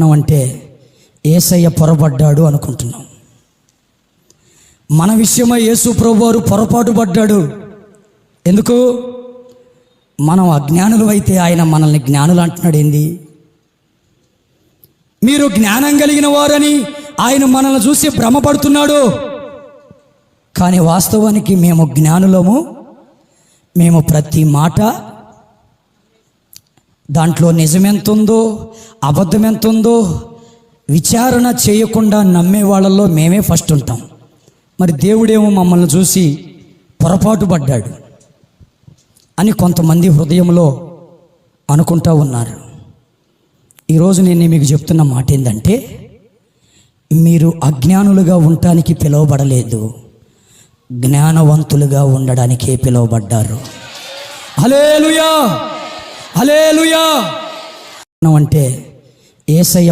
మనం అంటే ఏసయ్య పొరపడ్డాడు అనుకుంటున్నాం. మన విషయమై యేసు ప్రభువారు పొరపాటు పడ్డాడు. ఎందుకు? మనం అజ్ఞానులు అయితే ఆయన మనల్ని జ్ఞానులు అంటున్నాడు ఏంది? మీరు జ్ఞానం కలిగిన వారని ఆయన మనల్ని చూసి భ్రమపడుతున్నాడు. కానీ వాస్తవానికి మేము జ్ఞానులము. మేము ప్రతి మాట దాంట్లో నిజమెంత ఉందో అబద్ధం ఎంత ఉందో విచారణ చేయకుండా నమ్మే వాళ్ళల్లో మేమే ఫస్ట్ ఉంటాం. మరి దేవుడేమో మమ్మల్ని చూసి పొరపాటు పడ్డాడు అని కొంతమంది హృదయంలో అనుకుంటా ఉన్నారు. ఈరోజు నేను మీకు చెప్తున్న మాట ఏంటంటే మీరు అజ్ఞానులుగా ఉండటానికి పిలువబడలేదు జ్ఞానవంతులుగా ఉండడానికే పిలువబడ్డారు. హలేలుయా హలేలుయా అంటే ఏసయ్య